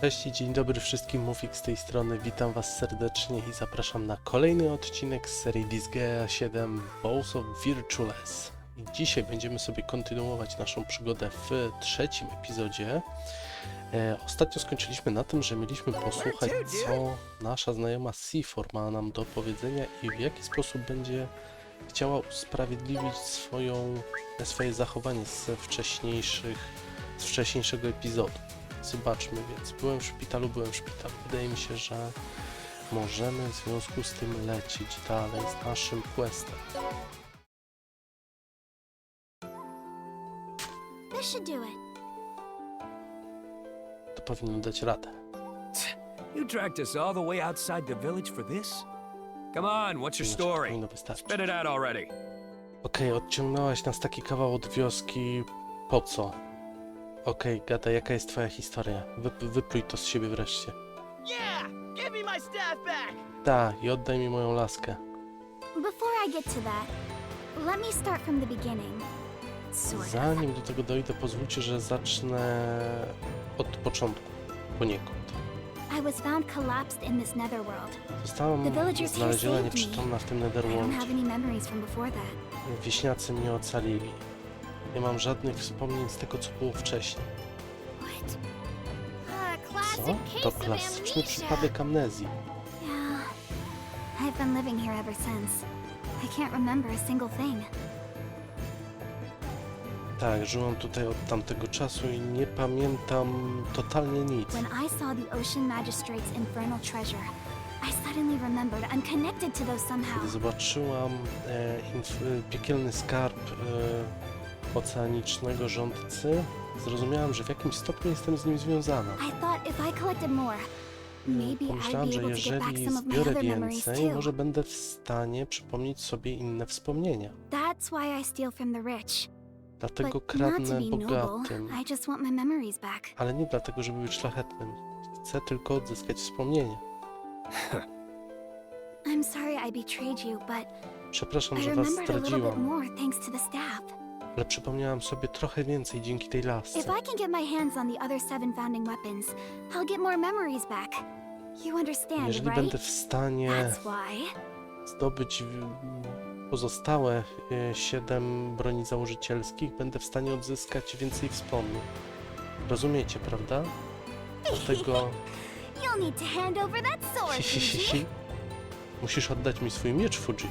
Cześć i dzień dobry wszystkim, Mufik z tej strony, witam was serdecznie i zapraszam na kolejny odcinek z serii Disgaea 7 Balls of Virtueless. I dzisiaj będziemy sobie kontynuować naszą przygodę w trzecim epizodzie. E, ostatnio skończyliśmy na tym, że mieliśmy posłuchać, co nasza znajoma Seafor ma nam do powiedzenia i w jaki sposób będzie chciała usprawiedliwić swoją, swoje zachowanie z wcześniejszych, z wcześniejszego epizodu. Zobaczmy więc. Byłem w szpitalu, byłem w szpitalu. Wydaje mi się, że możemy w związku z tym lecieć dalej z naszym questem. This should do it. To powinno dać radę. You dragged us all the way outside the village for this? Come on, what's your story? Powinno wystarczyć. Spit it out already. Okej, odciągnęłaś nas taki kawał od wioski. Po co? Okej, gada, jaka jest twoja historia? Wy, wypluj to z siebie wreszcie. Yeah! Give me my staff back! Ta, i oddaj mi moją laskę. Before I get to that, let me start from the beginning. Zanim do tego dojdę, pozwólcie, że zacznę od początku. Poniekąd. I was found collapsed in this netherworld. Zostałam znaleziona nieprzytomna w tym I don't Netherworld. have any memories from before that. Wieśniacy mnie ocalili. Nie mam żadnych wspomnień z tego, co było wcześniej. Co? To klasyczny przypadek amnezji. Yeah. I've been living here ever since. I can't remember a single thing. Tak, żyłam tutaj od tamtego czasu i nie pamiętam totalnie nic. When I saw the Ocean Magistrate's infernal treasure, I suddenly remembered I'm connected to those somehow. Gdy zobaczyłam e, inf- e, piekielny skarb e, oceanicznego rządcy, zrozumiałam, że w jakimś stopniu jestem z nim związana. Pomyślałam, że jeżeli zbiorę więcej, może będę w stanie przypomnieć sobie inne wspomnienia. Dlatego kradnę bogatym. Ale nie dlatego, żeby być szlachetnym. Chcę tylko odzyskać wspomnienia. Przepraszam, że was zdradziłam, ale przypomniałam sobie trochę więcej dzięki tej lasce. If I can get my hands on the other seven founding weapons, I'll get more memories back. You understand, Jeżeli right? będę w stanie That's why. zdobyć w- pozostałe e, siedem broni założycielskich, będę w stanie odzyskać więcej wspomnień. Rozumiecie, prawda? Dlatego You'll need to hand over that sword, si, si, si, Fuji. si. musisz oddać mi swój miecz, Fuji.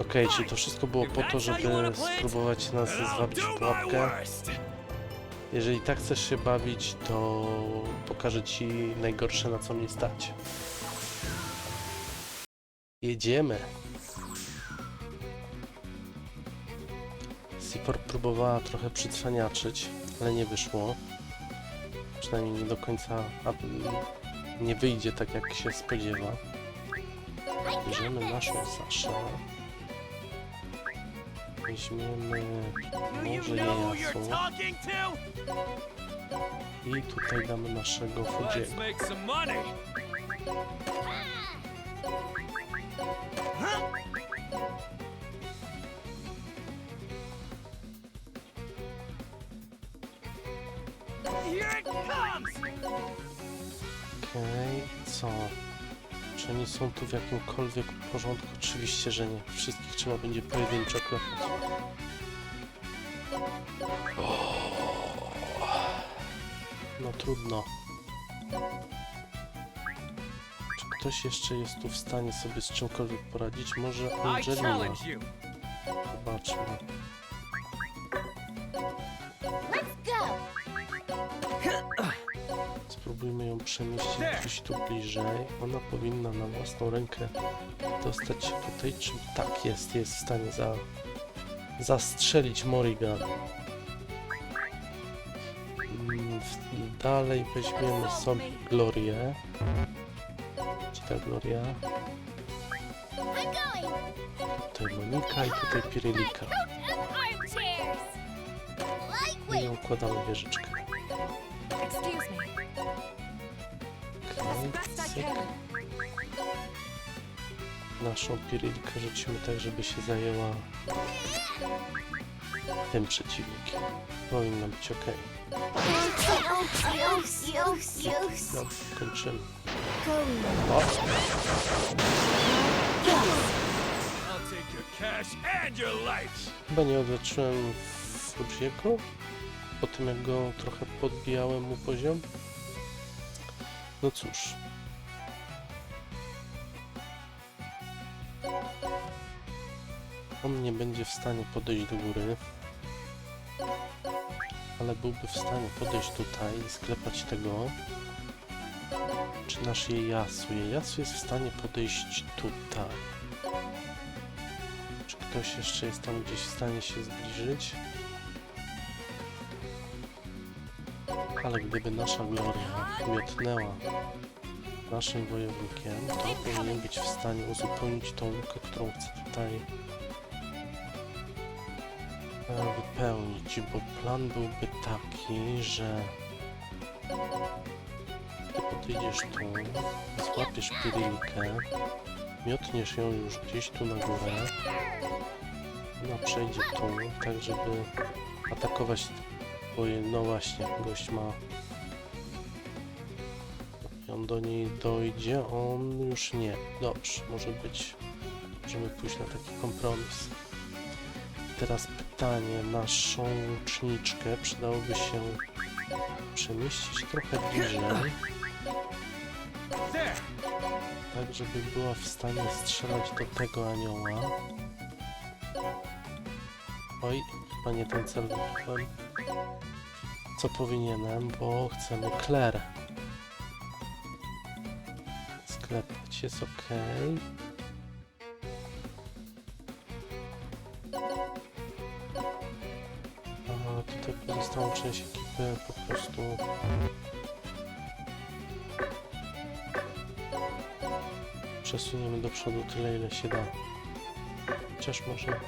Okej, czyli to wszystko było po to, żeby spróbować nas zwabić w pułapkę. Jeżeli tak chcesz się bawić, to pokażę ci najgorsze, na co mnie stać. Jedziemy. Sipor próbowała trochę przycwaniaczyć, ale nie wyszło. Przynajmniej nie do końca, nie wyjdzie tak, jak się spodziewa. Bierzemy naszą Saszę. Weźmiemy może to? I tutaj damy naszego comes! Okej, co? Czy oni są tu w jakimkolwiek porządku? Oczywiście, że nie. Wszystkich trzeba będzie pojedynczo klepać. No trudno. Czy ktoś jeszcze jest tu w stanie sobie z czymkolwiek poradzić? Może Angelina? Zobaczmy. Spróbujmy ją przemieścić gdzieś tu bliżej. Ona powinna na własną rękę dostać się tutaj. Czy tak jest? Jest w stanie za, zastrzelić Morrigan. Mm, Dalej weźmiemy sobie Glorię. Gdzie ta Gloria? Tutaj Monika i tutaj. Armchairs! I układamy wieżyczkę. Naszą Pirelkę rzucimy tak, żeby się zajęła tym przeciwnikiem. Powinno być ok. Dobrze, kończymy. O, chyba nie odleczyłem Fujiego po tym jak go trochę podbijałem mu poziom. No cóż. On nie będzie w stanie podejść do góry. Ale byłby w stanie podejść tutaj i sklepać tego. Czy nasz Ieyasu? Ieyasu jest w stanie podejść tutaj. Czy ktoś jeszcze jest tam gdzieś w stanie się zbliżyć? Ale gdyby nasza Gloria miotnęła naszym wojownikiem, to powinien być w stanie uzupełnić tą lukę, którą chcę tutaj e, wypełnić, bo plan byłby taki, że ty podejdziesz tu, złapiesz Pyrilikę, miotniesz ją już gdzieś tu na górę, ona przejdzie tu, tak żeby atakować je- no właśnie, gość ma. On do niej dojdzie, on już nie. Dobrze, może być. Możemy pójść na taki kompromis. Teraz pytanie, naszą łuczniczkę przydałoby się przemieścić trochę bliżej, tak żeby była w stanie strzelać do tego anioła. Oj, chyba nie ten cel wybrałem co powinienem, bo chcemy Claire. Sklepać jest ok. A tutaj pozostałą część ekipy po prostu przesuniemy do przodu tyle ile się da. Chociaż może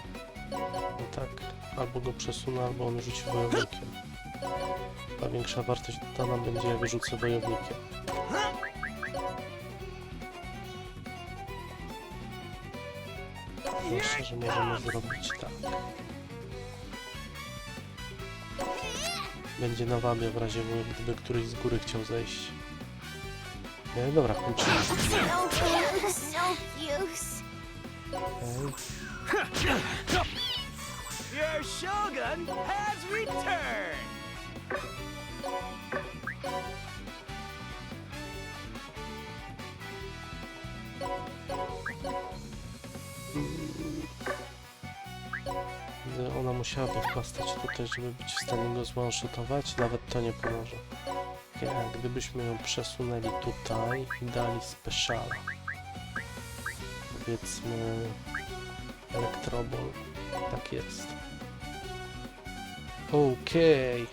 no tak, albo go przesunę, albo on rzuci wojownikiem. A większa wartość dodana będzie jak rzucę wojownikiem. Myślę, że możemy zrobić tak. Będzie na wabie w razie gdyby któryś z góry chciał zejść. E, dobra, kończymy. Okej. Your shogun has returned! Ona musiałaby chyba stać tutaj, żeby być w stanie go zwanshotować, nawet to nie pomoże. Gdybyśmy ją przesunęli tutaj i dali speciala. Powiedzmy elektrobol. Tak jest. Okej.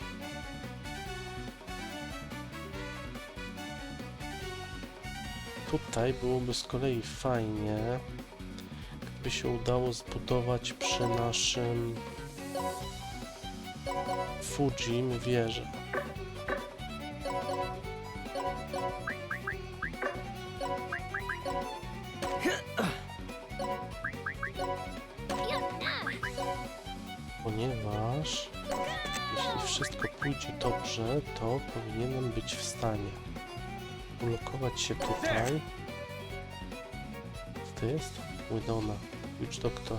Tutaj byłoby z kolei fajnie, by się udało zbudować przy naszym Fujim wieżę. Pójdzie dobrze, to powinienem być w stanie ulokować się tutaj. To jest? Widona, Witch Doctor.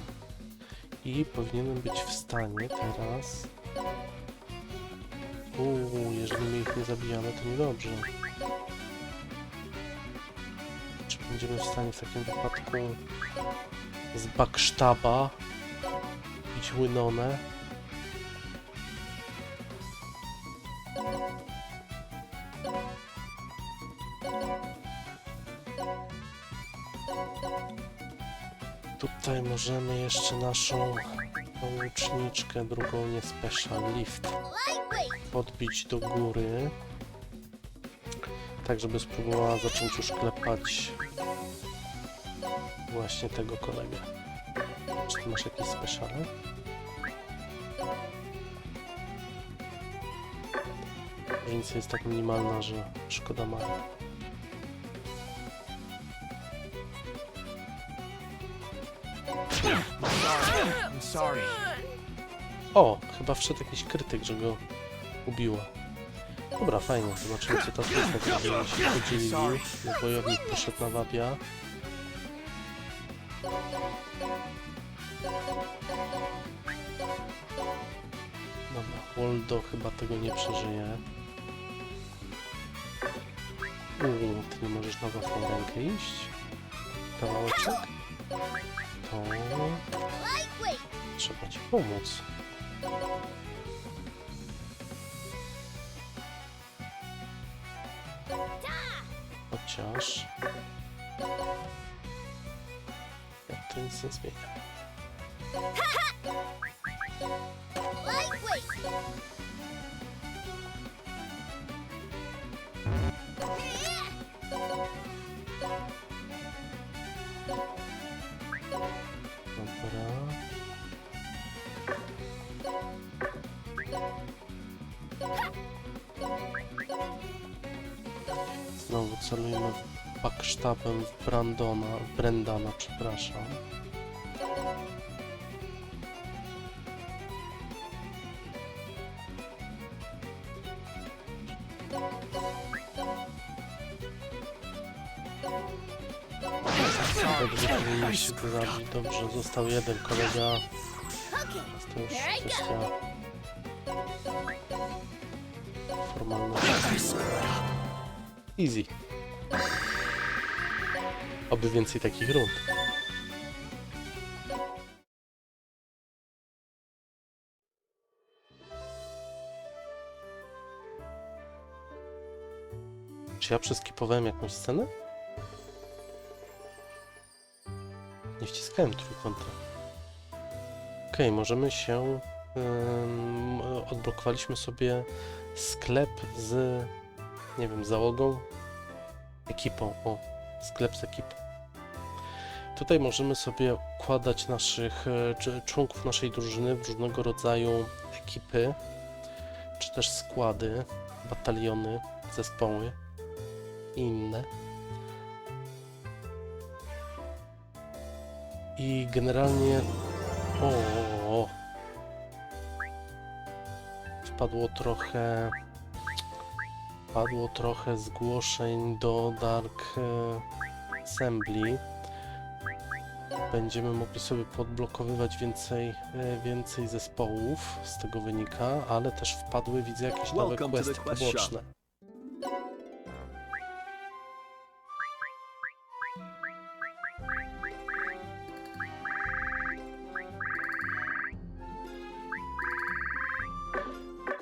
I powinienem być w stanie teraz... Uuu, jeżeli my ich nie zabijamy, to niedobrze. Czy będziemy w stanie w takim wypadku z baksztaba bić Winonę? Możemy jeszcze naszą łuczniczkę, drugą nie special lift, podbić do góry. Tak, żeby spróbowała zacząć już klepać właśnie tego kolegę. Czy ty masz jakieś speciale? Różnica jest tak minimalna, że szkoda ma. Sorry. O, chyba wszedł jakiś krytyk, że go ubiło. Dobra, fajnie, zobaczymy co ta trójka zrobi. się podzielili. Wojownik poszedł na wabia. Dobra, Waldo chyba tego nie przeżyje. Uuu, ty nie możesz na własną rękę iść. Kawałeczek. To... Trzeba ci pomóc. Chociaż... Ja to nic nie zmienia. Znowu celujemy backsztabem w Brandona, Brendana, przepraszam. Dobrze, powinien się go zabić. Dobrze, został jeden kolega. To już kwestia formalności. Easy. Oby więcej takich rund. Czy ja przeskipowałem jakąś scenę? Nie wciskałem trójkąta. Okej, możemy się... ym, odblokowaliśmy sobie sklep z... nie wiem, załogą? Ekipą, o. Sklep z ekipą. Tutaj możemy sobie układać naszych e, cz- członków naszej drużyny w różnego rodzaju ekipy, czy też składy, bataliony, zespoły i inne. I generalnie. O, o, o. Wpadło trochę. Padło trochę zgłoszeń do Dark e, Assembly. Będziemy mogli sobie podblokowywać więcej, e, więcej zespołów, z tego wynika, ale też wpadły, widzę, jakieś nowe questy poboczne.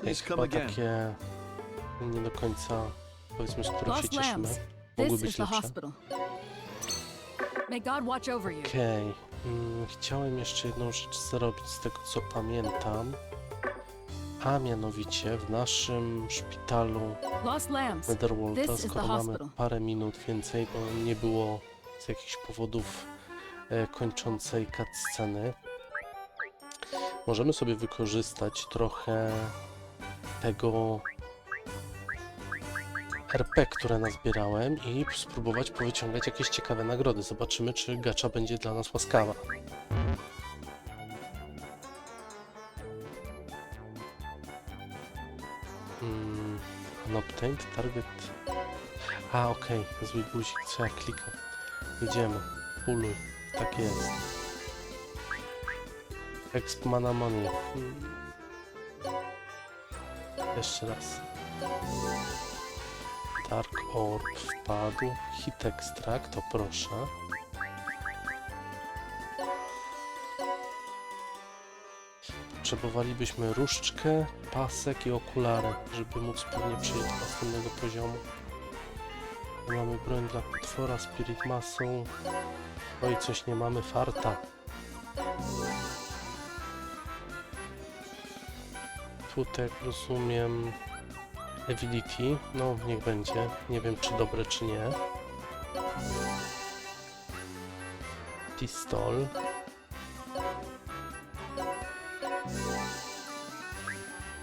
Please chyba takie nie do końca, powiedzmy, z których się cieszymy. Mogły być lepsze. May God watch over you. Okej, mm, chciałem jeszcze jedną rzecz zrobić z tego co pamiętam. A mianowicie w naszym szpitalu Lost Lambs. Netherworlda, This is the skoro mamy hospital. parę minut więcej, bo nie było z jakichś powodów e, kończącej cutsceny, możemy sobie wykorzystać trochę tego RP, które nazbierałem i spróbować powyciągać jakieś ciekawe nagrody. Zobaczymy, czy gacza będzie dla nas łaskawa. Mm, unobtained target. A, okej, zły guzik, co ja klikam. Jedziemy. Puluj. Tak jest. Exp mana money. Mm. Jeszcze raz. Dark Orb wpadł. Hit Extract, to proszę. Potrzebowalibyśmy różdżkę, pasek i okulary, żeby móc pewnie przejść do następnego poziomu. Mamy broń dla potwora, Spirit Muscle. Oj, coś nie mamy, farta. Tutaj, jak rozumiem, Ability. No, niech będzie. Nie wiem, czy dobre, czy nie. Pistol.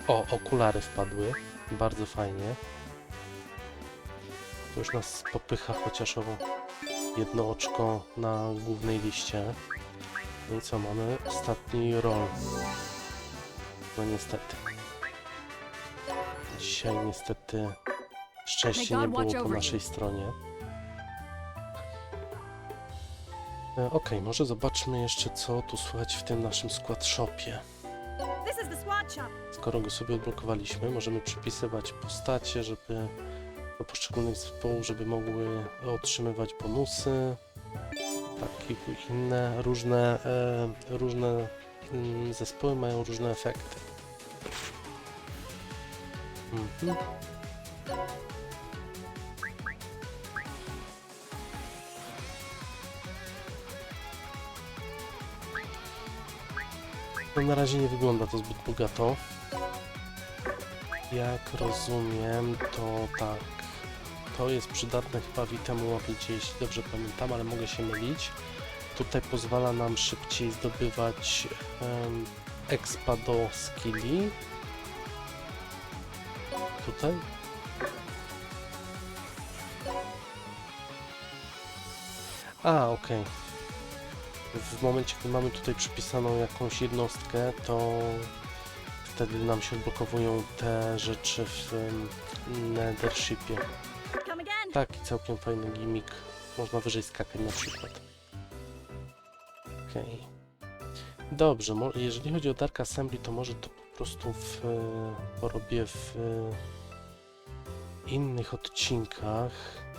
O, okulary wpadły. Bardzo fajnie. To już nas popycha chociaż o jedno oczko na głównej liście. No i co, mamy ostatni roll. No niestety. Dzisiaj niestety szczęście nie było po naszej stronie. E, Okej, może zobaczmy jeszcze co tu słychać w tym naszym skład shopie. Skoro go sobie odblokowaliśmy, możemy przypisywać postacie, żeby do poszczególnych zespołów, żeby mogły otrzymywać bonusy, takie i inne, różne, e, różne mm, zespoły mają różne efekty. No na razie nie wygląda to zbyt bogato. Jak rozumiem, to tak. To jest przydatne chyba w itemu łapicie, jeśli dobrze pamiętam, ale mogę się mylić. Tutaj pozwala nam szybciej zdobywać em, expa do skilli. Tutaj? A, okej. W momencie, gdy mamy tutaj przypisaną jakąś jednostkę, to wtedy nam się odblokowują te rzeczy w Nethershipie. Taki całkiem fajny gimmick. Można wyżej skakać na przykład. Okej. Dobrze, mo- jeżeli chodzi o Dark Assembly, to może to po prostu w, e, porobię w innych odcinkach.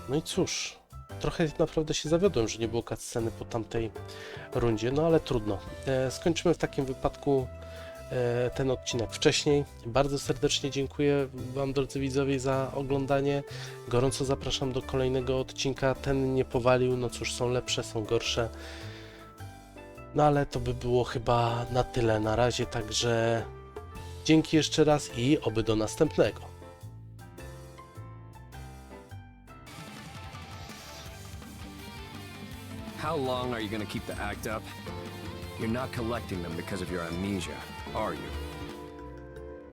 No i cóż, trochę naprawdę się zawiodłem, że nie było cutsceny po tamtej rundzie, no ale trudno. E, skończymy w takim wypadku e, ten odcinek wcześniej. Bardzo serdecznie dziękuję Wam, drodzy widzowie, za oglądanie. Gorąco zapraszam do kolejnego odcinka. Ten nie powalił, no cóż, są lepsze, są gorsze. No ale to by było chyba na tyle na razie, także dzięki jeszcze raz i oby do następnego. How long are you gonna keep the act up? You're not collecting them because of your amnesia, are you?